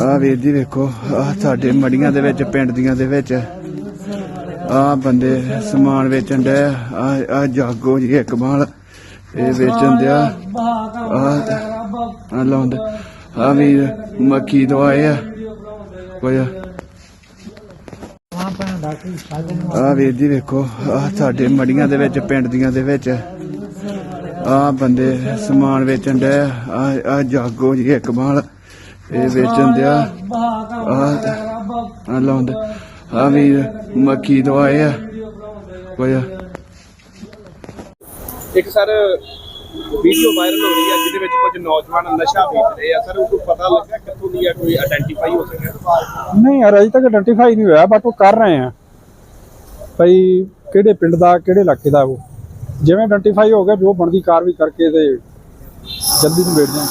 ਆ ਵੀਰ ਜੀ ਵੇਖੋ ਆ ਸਾਡੇ ਮੜੀਆਂ ਦੇ ਵਿੱਚ, ਪਿੰਡ ਦੀਆਂ ਦੇ ਵਿੱਚ ਆ ਬੰਦੇ ਸਮਾਨ ਵੇਚਣ ਦੇ ਆ ਆ ਜਾਗੋ ਜੀ ਇੱਕ ਬਾਲ ਇਹ ਵੇਚਣ ਦਿਆ ਆ ਲਾਉਂਦੇ ਆ ਵੀਰ ਮੱਕੀ ਦਵਾਏ ਆ, ਕੋਈ ਆ। ਵੀਰ ਜੀ ਵੇਖੋ ਆ ਸਾਡੇ ਮੜੀਆਂ ਦੇ ਵਿੱਚ, ਪਿੰਡ ਦੀਆਂ ਦੇ ਵਿੱਚ ਆ ਬੰਦੇ ਸਮਾਨ ਵੇਚਣ ਦੇ ਆ ਆ ਜਾਗੋ ਜੀ ਇੱਕ ਬਾਲ ਇਹ ਵੇਚਣ ਦਿਆ ਆ ਆ ਲਾਉਂਦੇ ਆ ਵੀਰ ਮੱਕੀ ਦਵਾਏ ਆ। ਕੋਈ ਇੱਕ ਸਰ ਵੀਡੀਓ ਵਾਇਰਲ ਹੋ ਰਹੀ ਹੈ ਜਿਹਦੇ ਵਿੱਚ ਕੁਝ ਨੌਜਵਾਨ ਨਸ਼ਾ ਵੇਚ ਰਹੇ ਆ। ਸਰ ਉਹ ਪਤਾ ਲੱਗਾ ਕਿੱਥੋਂ ਦੀ ਹੈ ਕੋਈ ਆਇਡੈਂਟੀਫਾਈ ਹੋ ਸਕਿਆ? ਨਹੀਂ ਯਾਰ ਅਜੇ ਤੱਕ ਆਇਡੈਂਟੀਫਾਈ ਨਹੀਂ ਹੋਇਆ ਬਟ ਉਹ ਕਰ ਰਹੇ ਆ। ਭਈ ਕਿਹੜੇ ਪਿੰਡ ਦਾ ਕਿਹੜੇ ਇਲਾਕੇ ਦਾ ਉਹ? ਜਿਵੇਂ ਆਇਡੈਂਟੀਫਾਈ ਹੋ ਗਿਆ ਜੋ ਬਣਦੀ ਕਾਰਵਾਈ ਕਰਕੇ ਤੇ ਜਲਦੀ ਨਿਬੇੜਦੇ ਆ